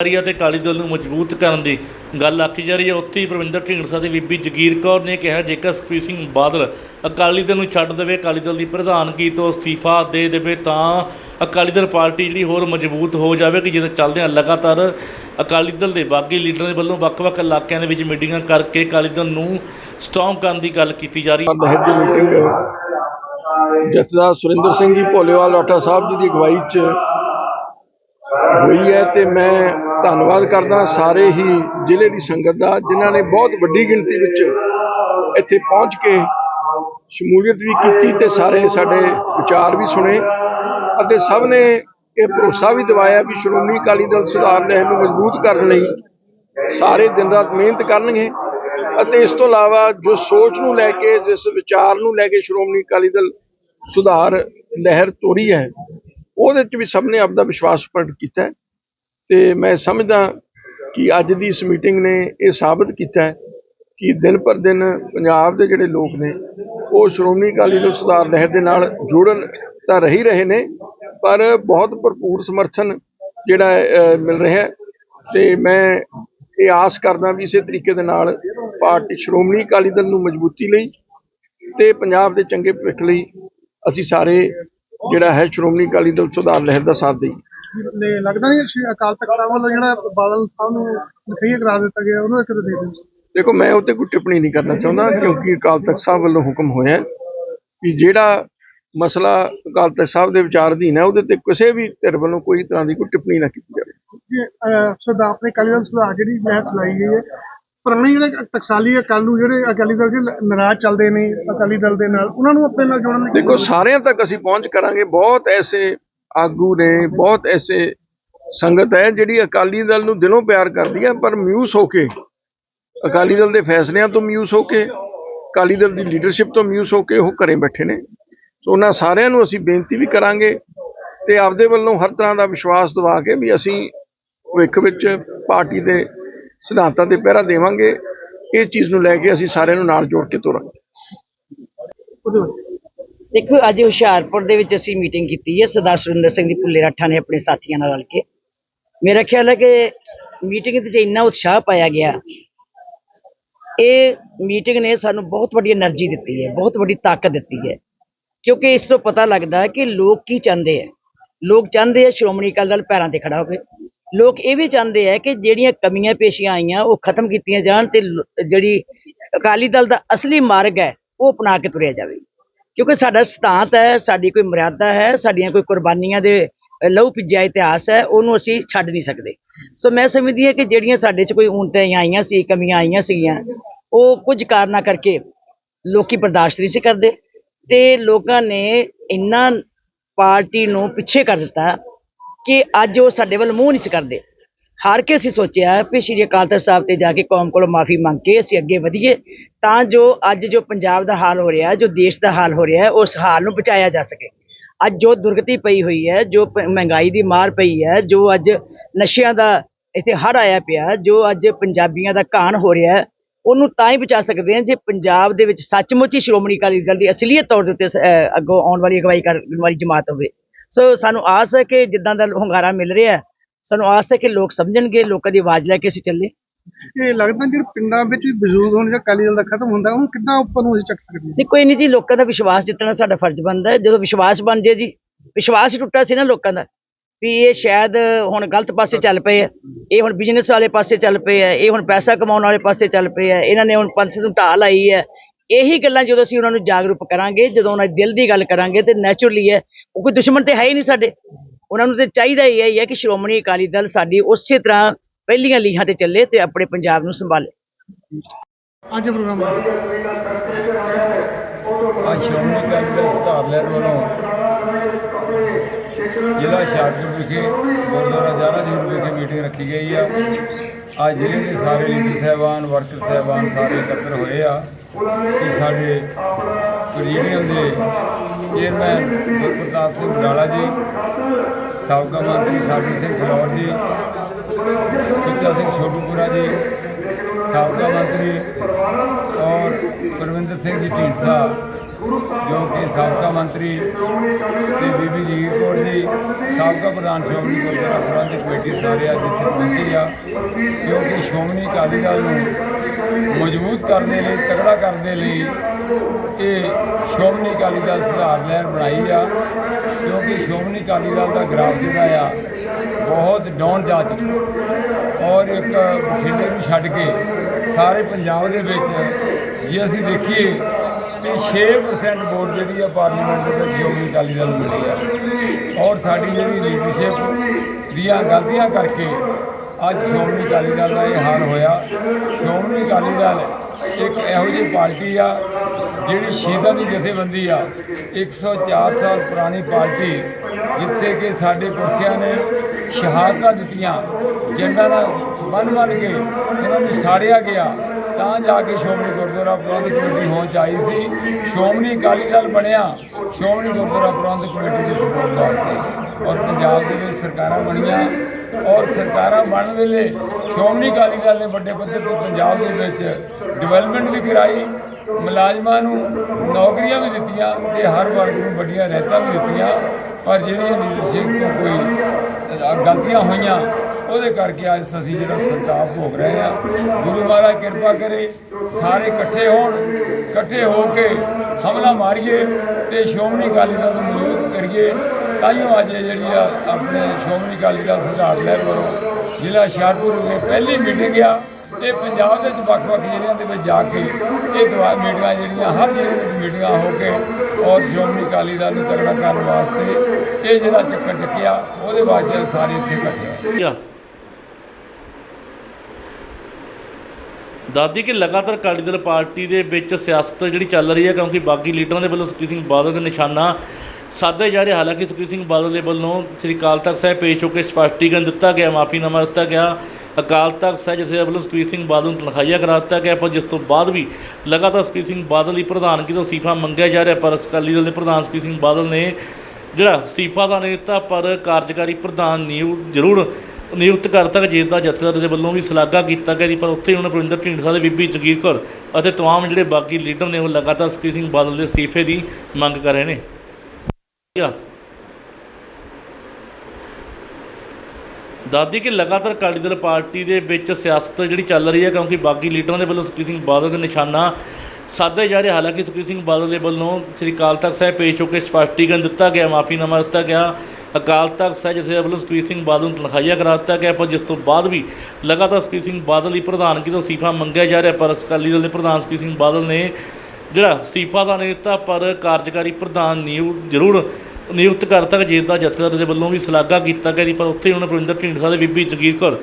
ਰਹੀ ਤੇ ਅਕਾਲੀ ਦਲ ਨੂੰ ਮਜ਼ਬੂਤ ਕਰਨ ਦੀ ਗੱਲ ਆਖੀ ਜਾ ਰਹੀ ਹੈ। ਉੱਥੇ ਹੀ ਪ੍ਰਵਿੰਦਰ ਢੀਂਡਸਾ ਤੇ ਬੀਬੀ ਜਗੀਰ ਕੌਰ ਨੇ ਕਿਹਾ, ਜੇਕਰ ਸੁਖਬੀਰ ਸਿੰਘ ਬਾਦਲ ਅਕਾਲੀ ਦਲ ਨੂੰ ਛੱਡ ਦੇਵੇ, ਅਕਾਲੀ ਦਲ ਦੀ ਪ੍ਰਧਾਨਗੀ ਤੋਂ ਅਸਤੀਫਾ ਦੇ ਦੇਵੇ, ਤਾਂ ਅਕਾਲੀ ਦਲ ਪਾਰਟੀ ਜਿਹੜੀ ਹੋਰ ਮਜ਼ਬੂਤ ਹੋ ਜਾਵੇਗੀ। ਜਿਹਦੇ ਚੱਲਦੇ ਆ, ਲਗਾਤਾਰ ਅਕਾਲੀ ਦਲ ਦੇ ਬਾਗੀ ਲੀਡਰਾਂ ਦੇ ਵੱਲੋਂ ਵੱਖ-ਵੱਖ ਇਲਾਕਿਆਂ ਦੇ ਵਿੱਚ ਮੀਟਿੰਗਾਂ ਕਰਕੇ ਅਕਾਲੀ ਦਲ ਨੂੰ ਸਟਰੋਂਗ ਕਰਨ ਦੀ ਗੱਲ ਕੀਤੀ ਜਾ ਰਹੀ ਹੈ। ਜਥੇਦਾਰ ਸੁਰਿੰਦਰ ਸਿੰਘ ਜੀ ਭੋਲੇਵਾਲ ਰਾਠਾ ਸਾਹਿਬ ਜੀ ਦੀ ਅਗਵਾਈ 'ਚ ਹੋਈ ਹੈ ਤੇ ਮੈਂ ਧੰਨਵਾਦ ਕਰਦਾ ਸਾਰੇ ਹੀ ਜ਼ਿਲ੍ਹੇ ਦੀ ਸੰਗਤ ਦਾ, ਜਿਨ੍ਹਾਂ ਨੇ ਬਹੁਤ ਵੱਡੀ ਗਿਣਤੀ ਵਿੱਚ ਇੱਥੇ ਪਹੁੰਚ ਕੇ ਸ਼ਮੂਲੀਅਤ ਵੀ ਕੀਤੀ ਤੇ ਸਾਰੇ ਸਾਡੇ ਵਿਚਾਰ ਵੀ ਸੁਣੇ ਅਤੇ ਸਭ ਨੇ ਇਹ ਭਰੋਸਾ ਵੀ ਦਿਵਾਇਆ ਵੀ ਸ਼੍ਰੋਮਣੀ ਅਕਾਲੀ ਦਲ ਸੁਧਾਰ ਲਹਿਰ ਨੂੰ ਮਜ਼ਬੂਤ ਕਰਨ ਲਈ ਸਾਰੇ ਦਿਨ ਰਾਤ ਮਿਹਨਤ ਕਰਨਗੇ ਅਤੇ ਇਸ ਤੋਂ ਇਲਾਵਾ ਜੋ ਸੋਚ ਨੂੰ ਲੈ ਕੇ, ਜਿਸ ਵਿਚਾਰ ਨੂੰ ਲੈ ਕੇ ਸ਼੍ਰੋਮਣੀ ਅਕਾਲੀ ਦਲ ਸੁਧਾਰ ਲਹਿਰ ਤੋਰੀ ਹੈ ਉਹਦੇ 'ਚ ਵੀ ਸਭ ਨੇ ਆਪਦਾ ਵਿਸ਼ਵਾਸ ਪ੍ਰਗਟ ਕੀਤਾ ਹੈ। ਤੇ ਮੈਂ ਸਮਝਦਾ ਕਿ ਅੱਜ ਦੀ ਇਸ ਮੀਟਿੰਗ ਨੇ ਇਹ ਸਾਬਤ ਕੀਤਾ ਕਿ ਦਿਨ ਪਰ ਦਿਨ ਪੰਜਾਬ ਦੇ ਜਿਹੜੇ ਲੋਕ ਨੇ, ਉਹ ਸ਼੍ਰੋਮਣੀ ਅਕਾਲੀ ਦਲ ਸੁਧਾਰ ਲਹਿਰ ਦੇ ਨਾਲ ਜੁੜਨ ਤਾਂ ਰਹੀ ਰਹੇ ਨੇ, ਪਰ ਬਹੁਤ ਭਰਪੂਰ ਸਮਰਥਨ ਜਿਹੜਾ ਮਿਲ ਰਿਹਾ ਹੈ। ਤੇ ਮੈਂ ਇਹ ਆਸ ਕਰਦਾ ਵੀ ਇਸੇ ਤਰੀਕੇ ਦੇ ਨਾਲ ਪਾਰਟੀ ਸ਼੍ਰੋਮਣੀ ਅਕਾਲੀ ਦਲ ਨੂੰ ਮਜ਼ਬੂਤੀ ਲਈ ਤੇ ਪੰਜਾਬ ਦੇ ਚੰਗੇ ਭਵਿੱਖ ਲਈ ਅਸੀਂ ਸਾਰੇ ਜਿਹੜਾ ਹੈ ਸ਼੍ਰੋਮਣੀ ਅਕਾਲੀ ਦਲ ਸੁਧਾਰ ਲਹਿਰ ਦਾ ਸਾਥ ਦੇਈਏ ਨੇ ਲੱਗਦਾ ਨਹੀਂ ਸ਼੍ਰੀ ਅਕਾਲ ਤਖਤ ਸਾਹਿਬ ਵੱਲੋਂ ਜਿਹੜਾ ਬਾਦਲ ਸਾਹਿਬ ਨੂੰ ਨਖਈਆ ਕਰਾ ਦਿੱਤਾ ਗਿਆ ਉਹਨਾਂ ਦਾ ਕਿਤੇ ਦੇ ਦੇਖੋ ਮੈਂ ਉੱਤੇ ਕੋਈ ਟਿੱਪਣੀ ਨਹੀਂ ਕਰਨਾ ਚਾਹੁੰਦਾ ਕਿਉਂਕਿ ਅਕਾਲ ਤਖਤ ਸਾਹਿਬ ਵੱਲੋਂ ਹੁਕਮ ਹੋਇਆ ਹੈ ਕਿ ਜਿਹੜਾ ਮਸਲਾ ਅਕਾਲ ਤਖਤ ਸਾਹਿਬ ਦੇ ਵਿਚਾਰ ਅਧੀਨ ਹੈ ਉਹਦੇ ਤੇ ਕਿਸੇ ਵੀ ਧਿਰ ਵੱਲੋਂ ਕੋਈ ਤਰ੍ਹਾਂ ਦੀ ਕੋਈ ਟਿੱਪਣੀ ਨਾ ਕੀਤੀ ਜਾਵੇ। ਕਿ ਸਦਾ ਆਪਣੇ ਅਕਾਲੀ ਦਲ ਸੁਧਾਰ ਜਿਹੜੀ ਲਹਿਰ ਚਲਾਈ ਗਈ ਹੈ ਪੁਰਾਣੇ ਜਿਹੜੇ ਟਕਸਾਲੀ ਅਕਾਲੂ ਜਿਹੜੇ ਅਕਾਲੀ ਦਲ ਦੇ ਨਾਰਾਜ਼ ਚੱਲਦੇ ਨੇ, ਅਕਾਲੀ ਦਲ ਦੇ ਨਾਲ, ਉਹਨਾਂ ਨੂੰ ਆਪਣੇ ਨਾਲ ਜੋੜਨ ਦੀ ਦੇਖੋ, ਸਾਰਿਆਂ ਤੱਕ ਅਸੀਂ ਪਹੁੰਚ ਕਰਾਂਗੇ। ਬਹੁਤ ਐਸੇ ਆਗੂ ਨੇ, ਬਹੁਤ ਐਸੇ ਸੰਗਤ ਹੈ ਜਿਹੜੀ ਅਕਾਲੀ ਦਲ ਨੂੰ ਦਿਲੋਂ ਪਿਆਰ ਕਰਦੀ ਹੈ, ਪਰ ਮਿਊਸ ਹੋ ਕੇ, ਅਕਾਲੀ ਦਲ ਦੇ ਫੈਸਲਿਆਂ ਤੋਂ ਮਿਊਸ ਹੋ ਕੇ, ਅਕਾਲੀ ਦਲ ਦੀ ਲੀਡਰਸ਼ਿਪ ਤੋਂ ਮਿਊਸ ਹੋ ਕੇ ਉਹ ਘਰੇ ਬੈਠੇ ਨੇ। ਸੋ ਉਹਨਾਂ ਸਾਰਿਆਂ ਨੂੰ ਅਸੀਂ ਬੇਨਤੀ ਵੀ ਕਰਾਂਗੇ ਤੇ ਆਪਦੇ ਵੱਲੋਂ ਹਰ ਤਰ੍ਹਾਂ ਦਾ ਵਿਸ਼ਵਾਸ ਦਿਵਾ ਕੇ ਵੀ ਅਸੀਂ ਭਵਿੱਖ ਵਿੱਚ ਪਾਰਟੀ ਦੇ ਸਿਧਾਂਤਾਂ ਤੇ ਪਹਿਰਾ ਦੇਵਾਂਗੇ ਇਹ ਚੀਜ਼ ਨੂੰ ਲੈ ਕੇ ਅਸੀਂ ਸਾਰਿਆਂ ਨੂੰ ਨਾਲ ਜੋੜ ਕੇ ਤੁਰਾਂਗੇ। ਦੇਖੋ ਅੱਜ ਹੁਸ਼ਿਆਰਪੁਰ ਦੇ ਵਿੱਚ ਅਸੀਂ ਮੀਟਿੰਗ ਕੀਤੀ ਹੈ ਸਰਦਾਰ ਸੁਰਿੰਦਰ ਸਿੰਘ ਜੀ ਭੁੱਲੇ ਰੱਠਾ ਨੇ ਆਪਣੇ ਸਾਥੀਆਂ ਨਾਲ ਰਲ ਕੇ। ਮੇਰਾ ਖਿਆਲ ਹੈ ਕਿ ਮੀਟਿੰਗ ਵਿੱਚ ਇੰਨਾ ਉਤਸ਼ਾਹ ਪਾਇਆ ਗਿਆ। ਇਹ ਮੀਟਿੰਗ ਨੇ ਸਾਨੂੰ ਬਹੁਤ ਵੱਡੀ એનર્ਜੀ ਦਿੱਤੀ ਹੈ ਬਹੁਤ ਵੱਡੀ ਤਾਕਤ ਦਿੱਤੀ ਹੈ। ਕਿਉਂਕਿ ਇਸ ਤੋਂ ਪਤਾ ਲੱਗਦਾ ਹੈ ਕਿ ਲੋਕ ਕੀ ਚਾਹੁੰਦੇ ਹੈ। ਲੋਕ ਚਾਹੁੰਦੇ ਆ ਸ਼੍ਰੋਮਣੀ ਅਕਾਲੀ ਦਲ ਪੈਰਾਂ ਤੇ ਖੜਾ ਹੋਵੇ। ਲੋਕ ਇਹ ਵੀ ਚਾਹੁੰਦੇ ਹੈ ਕਿ ਜਿਹੜੀਆਂ ਕਮੀਆਂ ਪੇਸ਼ੀਆਂ ਆਈਆਂ, ਉਹ ਖਤਮ ਕੀਤੀਆਂ ਜਾਣ ਤੇ ਜਿਹੜੀ ਅਕਾਲੀ ਦਲ ਦਾ ਅਸਲੀ ਮਾਰਗ ਹੈ, ਉਹ ਅਪਣਾ ਕੇ ਤੁਰਿਆ ਜਾਵੇ। ਕਿਉਂਕਿ ਸਾਡਾ ਸਿਧਾਂਤ ਹੈ, ਸਾਡੀ ਕੋਈ ਮਰਿਆਦਾ ਹੈ, ਸਾਡੀਆਂ ਕੋਈ ਕੁਰਬਾਨੀਆਂ ਦੇ ਲਹੂ ਭਿੱਜਿਆ ਇਤਿਹਾਸ ਹੈ, ਉਹਨੂੰ ਅਸੀਂ ਛੱਡ ਨਹੀਂ ਸਕਦੇ। ਸੋ ਮੈਂ ਸਮਝਦੀ ਹਾਂ ਕਿ ਜਿਹੜੀਆਂ ਸਾਡੇ 'ਚ ਕੋਈ ਊਣਤਾਂ ਆਈਆਂ ਸੀ, ਕਮੀਆਂ ਆਈਆਂ ਸੀਗੀਆਂ, ਉਹ ਕੁਝ ਕਾਰਨਾਂ ਕਰਕੇ ਲੋਕੀ ਬਰਦਾਸ਼ਤ ਨਹੀਂ ਸੀ ਕਰਦੇ ਤੇ ਲੋਕਾਂ ਨੇ ਇੰਨਾ ਪਾਰਟੀ ਨੂੰ ਪਿੱਛੇ ਕਰ ਦਿੱਤਾ ਕਿ ਅੱਜ ਉਹ ਸਾਡੇ ਵੱਲ ਮੂੰਹ ਨਹੀਂ ਸੀ ਕਰਦੇ। ਹਾਰ ਕੇ ਅਸੀਂ ਸੋਚਿਆ ਵੀ ਸ਼੍ਰੀ ਅਕਾਲ ਤਖਤ ਸਾਹਿਬ ਤੇ ਜਾ ਕੇ ਕੌਮ ਕੋਲੋਂ ਮਾਫੀ ਮੰਗ ਕੇ ਅਸੀਂ ਅੱਗੇ ਵਧੀਏ, ਤਾਂ ਜੋ ਅੱਜ ਜੋ ਪੰਜਾਬ ਦਾ ਹਾਲ ਹੋ ਰਿਹਾ, ਜੋ ਦੇਸ਼ ਦਾ ਹਾਲ ਹੋ ਰਿਹਾ, ਉਸ ਹਾਲ ਨੂੰ ਬਚਾਇਆ ਜਾ ਸਕੇ। ਅੱਜ ਜੋ ਦੁਰਗਤੀ ਪਈ ਹੋਈ ਹੈ, ਜੋ ਮਹਿੰਗਾਈ ਦੀ ਮਾਰ ਪਈ ਹੈ, ਜੋ ਅੱਜ ਨਸ਼ਿਆਂ ਦਾ ਇੱਥੇ ਹੜ ਆਇਆ ਪਿਆ, ਜੋ ਅੱਜ ਪੰਜਾਬੀਆਂ ਦਾ ਕਾਣ ਹੋ ਰਿਹਾ, ਉਹਨੂੰ ਤਾਂ ਹੀ ਬਚਾ ਸਕਦੇ ਹਾਂ ਜੇ ਪੰਜਾਬ ਦੇ ਵਿੱਚ ਸੱਚਮੁੱਚ ਹੀ ਸ਼੍ਰੋਮਣੀ ਅਕਾਲੀ ਦਲ ਦੀ ਅਸਲੀਅਤ ਤੌਰ ਦੇ ਉੱਤੇ ਅੱਗੋਂ ਆਉਣ ਵਾਲੀ ਅਗਵਾਈ ਕਰਨ ਵਾਲੀ ਜਮਾਤ ਹੋਵੇ। ਸੋ ਸਾਨੂੰ ਆਸ ਹੈ ਕਿ ਜਿੱਦਾਂ ਦਾ ਹੁੰਗਾਰਾ ਮਿਲ ਰਿਹਾ ਸਾਨੂੰ ਆਸ ਹੈ ਕਿ ਲੋਕ ਸਮਝਣਗੇ ਲੋਕਾਂ ਦੀ ਆਵਾਜ਼ ਲੈ ਕੇ ਅਸੀਂ ਚੱਲੇ। ਇਹ ਲੱਗਦਾ ਜਿਹੜੇ ਪਿੰਡਾਂ ਵਿੱਚ ਵੀ ਬਜ਼ੁਰਗ ਹੋਣ ਜਾਂ ਅਕਾਲੀ ਦਲ ਦਾ ਖਤਮ ਹੁੰਦਾ ਉਹਨੂੰ ਕਿੱਦਾਂ ਉੱਪਰ ਨੂੰ ਅਸੀਂ ਚੱਕ ਸਕਦੇ ਨਹੀਂ ਕੋਈ ਨਹੀਂ ਜੀ ਲੋਕਾਂ ਦਾ ਵਿਸ਼ਵਾਸ ਜਿੱਤਣਾ ਸਾਡਾ ਫਰਜ਼ ਬਣਦਾ ਹੈ। ਜਦੋਂ ਵਿਸ਼ਵਾਸ ਬਣ ਜੇ ਜੀ ਵਿਸ਼ਵਾਸ ਹੀ ਟੁੱਟਾ ਸੀ ਨਾ ਲੋਕਾਂ ਦਾ ਵੀ ਇਹ ਸ਼ਾਇਦ ਹੁਣ ਗਲਤ ਪਾਸੇ ਚੱਲ ਪਏ ਆ ਇਹ ਹੁਣ ਬਿਜ਼ਨਸ ਵਾਲੇ ਪਾਸੇ ਚੱਲ ਪਏ ਆ ਇਹ ਹੁਣ ਪੈਸਾ ਕਮਾਉਣ ਵਾਲੇ ਪਾਸੇ ਚੱਲ ਪਏ ਆ ਇਹਨਾਂ ਨੇ ਹੁਣ ਪੰਥ ਨੂੰ ਢਾਹ ਲਾਈ ਹੈ ਇਹੀ ਗੱਲਾਂ ਜਦੋਂ ਅਸੀਂ ਉਹਨਾਂ ਨੂੰ ਜਾਗਰੂਕ ਕਰਾਂਗੇ ਜਦੋਂ ਉਹਨਾਂ ਦੇ ਦਿਲ ਦੀ ਗੱਲ ਕਰਾਂਗੇ ਤੇ ਨੈਚੁਰਲੀ ਹੈ ਉਹ ਕੋਈ ਦੁਸ਼ਮਣ ਤੇ ਹੈ ਹੀ ਨਹੀਂ ਸਾਡੇ। ਉਹਨਾਂ ਨੂੰ ਤੇ ਚਾਹੀਦਾ ਹੀ ਹੈ ਕਿ ਸ਼੍ਰੋਮਣੀ ਅਕਾਲੀ ਦਲ ਸਾਡੀ ਉਸੇ ਤਰ੍ਹਾਂ ਪਹਿਲੀਆਂ ਲੀਹਾਂ ਤੇ ਚੱਲੇ ਤੇ ਆਪਣੇ ਪੰਜਾਬ ਨੂੰ ਸੰਭਾਲੇ। ਅੱਜ ਪ੍ਰੋਗਰਾਮ ਅੱਜ ਸ਼੍ਰੋਮਣੀ ਅਕਾਲੀ ਦਲ ਸੁਧਾਰ ਲਹਿਰ ਵੱਲੋਂ ਜ਼ਿਲ੍ਹਾ ਹੁਸ਼ਿਆਰਪੁਰ ਵਿਖੇ ਗੁਰਦੁਆਰਾ ਜਾਰਾ ਜੀ ਵਿਖੇ ਮੀਟਿੰਗ ਰੱਖੀ ਗਈ ਆ। ਅੱਜ ਜ਼ਿਲ੍ਹੇ ਦੇ ਸਾਰੇ ਲੀਡਰ ਸਾਹਿਬਾਨ ਵਰਕਰ ਸਾਹਿਬਾਨ ਸਾਰੇ ਇਕੱਤਰ ਹੋਏ ਆ। ਕਿ ਸਾਡੇ ਪ੍ਰੀਮੀਅਮ ਦੇ ਚੇਅਰਮੈਨ ਗੁਰਪ੍ਰਤਾਪ ਸਿੰਘ ਬਡਾਲਾ ਜੀ, ਸਾਬਕਾ ਮੰਤਰੀ ਸਾਬੀ ਸਿੰਘ ਫਲੌਰ ਜੀ, ਸੁੱਚਾ ਸਿੰਘ ਛੋਟੂਪੁਰਾ ਜੀ, ਸਾਬਕਾ ਮੰਤਰੀ ਔਰ ਪਰਵਿੰਦਰ ਸਿੰਘ ਜੀ ਢੀਂਡਸਾ। ਜੋ ਕਿ ਸਾਬਕਾ ਮੰਤਰੀ ਤੇ ਬੀਬੀ ਜਗੀਰ ਕੌਰ ਜੀ, ਸਾਬਕਾ ਪ੍ਰਧਾਨ ਸ਼੍ਰੋਮਣੀ ਗੁਰਦੁਆਰਾ ਪ੍ਰਬੰਧਕ ਕਮੇਟੀ ਸਾਰੇ ਅੱਜ ਇੱਥੇ ਪਹੁੰਚੇ ਆ। ਕਿਉਂਕਿ ਸ਼੍ਰੋਮਣੀ ਅਕਾਲੀ ਦਲ ਨੂੰ ਮਜ਼ਬੂਤ ਕਰਨ ਦੇ ਲਈ, ਤਕੜਾ ਕਰਨ ਦੇ ਲਈ ਇਹ ਸ਼੍ਰੋਮਣੀ ਅਕਾਲੀ ਦਲ ਸੁਧਾਰ ਲਹਿਰ ਬਣਾਈ ਆ। ਕਿਉਂਕਿ ਸ਼੍ਰੋਮਣੀ ਅਕਾਲੀ ਦਲ ਦਾ ਗ੍ਰਾਫ ਜਿਹੜਾ ਆ, ਬਹੁਤ ਡਾਊਨ ਜਾ ਚੁੱਕਾ। ਔਰ ਇੱਕ ਬਠਿੰਡੇ ਨੂੰ ਛੱਡ ਕੇ ਸਾਰੇ ਪੰਜਾਬ ਦੇ ਵਿੱਚ ਜੇ ਅਸੀਂ ਦੇਖੀਏ ਤੇ 6% ਵੋਟ ਜਿਹੜੀ ਆ ਪਾਰਲੀਮੈਂਟ ਦੇ ਵਿੱਚ ਸ਼੍ਰੋਮਣੀ ਅਕਾਲੀ ਦਲ ਨੂੰ ਮਿਲੀ ਆ। ਔਰ ਸਾਡੀ ਜਿਹੜੀ ਲੀਡਰਸ਼ਿਪ ਦੀਆਂ ਗਲਤੀਆਂ ਕਰਕੇ ਅੱਜ ਸ਼੍ਰੋਮਣੀ ਅਕਾਲੀ ਦਲ ਦਾ ਇਹ ਹਾਲ ਹੋਇਆ। ਸ਼੍ਰੋਮਣੀ ਅਕਾਲੀ ਦਲ ਇੱਕ ਇਹੋ ਜਿਹੀ ਪਾਰਟੀ ਆ, ਜਿਹੜੀ ਸ਼ਹੀਦਾਂ ਦੀ ਜਥੇਬੰਦੀ ਆ। 104 ਸਾਲ ਪੁਰਾਣੀ ਪਾਰਟੀ, ਜਿੱਥੇ ਕਿ ਸਾਡੇ ਪੁਰਖਿਆਂ ਨੇ ਸ਼ਹਾਦਤਾਂ ਦਿੱਤੀਆਂ, ਜਿਨ੍ਹਾਂ ਦਾ ਬੰਨ ਬੰਨ ਕੇ ਉਹਨਾਂ ਨੂੰ ਸਾੜਿਆ ਗਿਆ। ਤਾਂ ਜਾ ਕੇ ਸ਼੍ਰੋਮਣੀ ਗੁਰਦੁਆਰਾ ਪ੍ਰਬੰਧਕ ਕਮੇਟੀ ਹੋਂਦ 'ਚ ਆਈ ਸੀ। ਸ਼੍ਰੋਮਣੀ ਅਕਾਲੀ ਦਲ ਬਣਿਆ, ਸ਼੍ਰੋਮਣੀ ਗੁਰਦੁਆਰਾ ਪ੍ਰਬੰਧਕ ਕਮੇਟੀ ਦੇ ਸਪੋਰਟ ਵਾਸਤੇ। ਔਰ ਪੰਜਾਬ ਦੇ ਵਿੱਚ ਸਰਕਾਰਾਂ ਬਣੀਆਂ। ਔਰ ਸਰਕਾਰਾਂ ਬਣ ਵੇਲੇ ਸ਼੍ਰੋਮਣੀ ਅਕਾਲੀ ਦਲ ਨੇ ਵੱਡੇ ਪੱਧਰ ਤੇ ਪੰਜਾਬ ਦੇ ਵਿੱਚ ਡਿਵੈਲਪਮੈਂਟ ਵੀ ਕਰਾਈ, ਮੁਲਾਜ਼ਮਾਂ ਨੂੰ ਨੌਕਰੀਆਂ ਵੀ ਦਿੱਤੀਆਂ ਤੇ ਹਰ ਵਰਗ ਨੂੰ ਵੱਡੀਆਂ ਰਹਿਤਾਂ ਵੀ ਦਿੱਤੀਆਂ। ਪਰ ਜਿਹੜੀਆਂ ਲੀਡਰਸ਼ਿਪ ਤੋਂ ਕੋਈ ਗਲਤੀਆਂ ਹੋਈਆਂ ਉਹਦੇ ਕਰਕੇ ਅੱਜ ਅਸੀਂ ਜਿਹੜਾ ਸੰਤਾਪ ਭੋਗ ਰਹੇ ਆ ਗੁਰੂ ਮਹਾਰਾਜ ਕਿਰਪਾ ਕਰੇ, ਸਾਰੇ ਇਕੱਠੇ ਹੋਣ, ਇਕੱਠੇ ਹੋ ਕੇ ਹਮਲਾ ਮਾਰੀਏ ਤੇ ਸ਼੍ਰੋਮਣੀ ਅਕਾਲੀ ਦਲ ਨੂੰ ਮਜ਼ਬੂਤ ਕਰੀਏ। ਤਾਈਓ ਅੱਜ ਇਹ ਜਿਹੜੀ ਆ ਆਪਣੇ ਸ਼੍ਰੋਮਣੀ ਅਕਾਲੀ ਦਲ ਸੁਧਾਰ ਲਹਿਰ ਵੱਲੋਂ ਜ਼ਿਲ੍ਹਾ ਹੁਸ਼ਿਆਰਪੁਰ ਵਿਖੇ ਪਹਿਲੀ ਮੀਟਿੰਗ ਆ। ਇਹ ਪੰਜਾਬ ਦੇ ਵਿੱਚ ਵੱਖ-ਵੱਖ ਜ਼ਿਲ੍ਹਿਆਂ ਦੇ ਵਿੱਚ ਜਾ ਕੇ ਇਹ ਦੁਆ ਮੀਟਿੰਗਾਂ ਜਿਹੜੀਆਂ, ਹਰ ਜ਼ਿਲ੍ਹੇ ਦੇ ਵਿੱਚ ਮੀਟਿੰਗਾਂ ਹੋ ਕੇ ਔਰ ਸ਼੍ਰੋਮਣੀ ਅਕਾਲੀ ਦਲ ਨੂੰ ਤਗੜਾ ਕਰਨ ਵਾਸਤੇ ਇਹ ਜਿਹੜਾ ਚੱਕਰ ਚੱਕਿਆ, ਉਹਦੇ ਵਾਸਤੇ ਸਾਰੇ ਇੱਥੇ ਇਕੱਠੇ ਹੋਏ ਆ ਦਾਦੀ ਕਿ ਲਗਾਤਾਰ ਅਕਾਲੀ ਦਲ ਪਾਰਟੀ ਦੇ ਵਿੱਚ ਸਿਆਸਤ ਜਿਹੜੀ ਚੱਲ ਰਹੀ ਹੈ, ਕਿਉਂਕਿ ਬਾਕੀ ਲੀਡਰਾਂ ਦੇ ਵੱਲੋਂ ਸੁਖਬੀਰ ਸਿੰਘ ਬਾਦਲ ਦੇ ਨਿਸ਼ਾਨਾ ਸਾਧੇ ਜਾ ਰਹੇ। ਹਾਲਾਂਕਿ ਸੁਖਬੀਰ ਸਿੰਘ ਬਾਦਲ ਦੇ ਵੱਲੋਂ ਸ੍ਰੀ ਅਕਾਲ ਤਖਤ ਸਾਹਿਬ ਪੇਸ਼ ਹੋ ਕੇ ਸਪਸ਼ਟੀਕਰਨ ਦਿੱਤਾ ਗਿਆ ਮਾਫੀਨਾਮਾ ਦਿੱਤਾ ਗਿਆ। ਅਕਾਲ ਤਖਤ ਸਾਹਿਬ ਜਿਸ ਵੱਲੋਂ ਸੁਖਬੀਰ ਸਿੰਘ ਬਾਦਲ ਨੂੰ ਤਨਖਾਹੀਆ ਕਰਾ ਦਿੱਤਾ ਗਿਆ, ਪਰ ਜਿਸ ਤੋਂ ਬਾਅਦ ਵੀ ਲਗਾਤਾਰ ਸੁਖਬੀਰ ਸਿੰਘ ਬਾਦਲ ਦੀ ਪ੍ਰਧਾਨਗੀ ਤੋਂ ਅਸਤੀਫਾ ਮੰਗਿਆ ਜਾ ਰਿਹਾ, ਪਰ ਅਕਾਲੀ ਦਲ ਦੇ ਪ੍ਰਧਾਨ ਸੁਖਬੀਰ ਸਿੰਘ ਬਾਦਲ ਨੇ ਜਿਹੜਾ ਅਸਤੀਫਾ ਤਾਂ ਨਹੀਂ ਦਿੱਤਾ, ਪਰ ਕਾਰਜਕਾਰੀ ਪ੍ਰਧਾਨ ਨਿਯੁ ਜ਼ਰੂਰ ਨਿਯੁਕਤ ਕਰਤਾ ਕਿ ਜਿਸ ਦਾ ਜਥੇਦਾਰ ਦੇ ਵੱਲੋਂ ਵੀ ਸ਼ਲਾਘਾ ਕੀਤਾ ਗਿਆ ਜੀ, ਪਰ ਉੱਥੇ ਹੀ ਉਹਨਾਂ ਪ੍ਰਵਿੰਦਰ ਢੀਂਡਸਾ ਦੇ ਬੀਬੀ ਜਗੀਰ ਕੌਰ ਅਤੇ ਤਮਾਮ ਜਿਹੜੇ ਬਾਕੀ ਲੀਡਰ ਨੇ ਉਹ ਲਗਾਤਾਰ ਸੁਖਬੀਰ ਸਿੰਘ ਬਾਦਲ ਦੇ ਅਸਤੀਫੇ ਦੀ ਮੰਗ ਕਰ ਰਹੇ ਨੇ। ਆ ਦਾਦੀ ਕਿ ਲਗਾਤਾਰ ਅਕਾਲੀ ਦਲ ਪਾਰਟੀ ਦੇ ਵਿੱਚ ਸਿਆਸਤ ਜਿਹੜੀ ਚੱਲ ਰਹੀ ਹੈ, ਕਿਉਂਕਿ ਬਾਕੀ ਲੀਡਰਾਂ ਦੇ ਵੱਲੋਂ ਸੁਖਬੀਰ ਸਿੰਘ ਬਾਦਲ ਦੇ ਨਿਸ਼ਾਨਾ ਸਾਧੇ ਜਾ ਰਹੇ, ਹਾਲਾਂਕਿ ਸੁਖਬੀਰ ਸਿੰਘ ਬਾਦਲ ਦੇ ਵੱਲੋਂ ਸ੍ਰੀ ਅਕਾਲ ਤਖਤ ਸਾਹਿਬ ਪੇਸ਼ ਹੋ ਕੇ ਸਪਸ਼ਟੀਕਰਨ ਦਿੱਤਾ ਗਿਆ, ਮਾਫੀਨਾਮਾ ਦਿੱਤਾ ਗਿਆ। ਅਕਾਲ ਤਖਤ ਸਾਹਿਬ ਜਿਸ ਵੱਲੋਂ ਸੁਖਬੀਰ ਸਿੰਘ ਬਾਦਲ ਨੂੰ ਤਨਖਾਹੀਆ ਕਰਾ ਦਿੱਤਾ ਗਿਆ, ਪਰ ਜਿਸ ਤੋਂ ਬਾਅਦ ਵੀ ਲਗਾਤਾਰ ਸੁਖਬੀਰ ਸਿੰਘ ਬਾਦਲ ਦੀ ਪ੍ਰਧਾਨਗੀ ਤੋਂ ਅਸਤੀਫਾ ਮੰਗਿਆ ਜਾ ਰਿਹਾ, ਪਰ ਅਕਾਲੀ ਦਲ ਦੇ ਪ੍ਰਧਾਨ ਸੁਖਬੀਰ ਸਿੰਘ ਬਾਦਲ ਨੇ ਜਿਹੜਾ ਅਸਤੀਫਾ ਤਾਂ ਨਹੀਂ ਦਿੱਤਾ, ਪਰ ਕਾਰਜਕਾਰੀ ਪ੍ਰਧਾਨ ਨਿਯੁ, ਜ਼ਰੂਰ ਨਿਯੁਕਤ ਕਰਤਾ ਕਿ ਜਿਸ ਦਾ ਜਥੇਦਾਰ ਦੇ ਵੱਲੋਂ ਵੀ ਸ਼ਲਾਘਾ ਕੀਤਾ ਗਿਆ ਸੀ, ਪਰ ਉੱਥੇ ਹੀ ਉਹਨਾਂ ਪ੍ਰਵਿੰਦਰ ਢੀਂਡਸਾ ਦੇ ਬੀਬੀ ਜਗੀਰ ਕੌਰ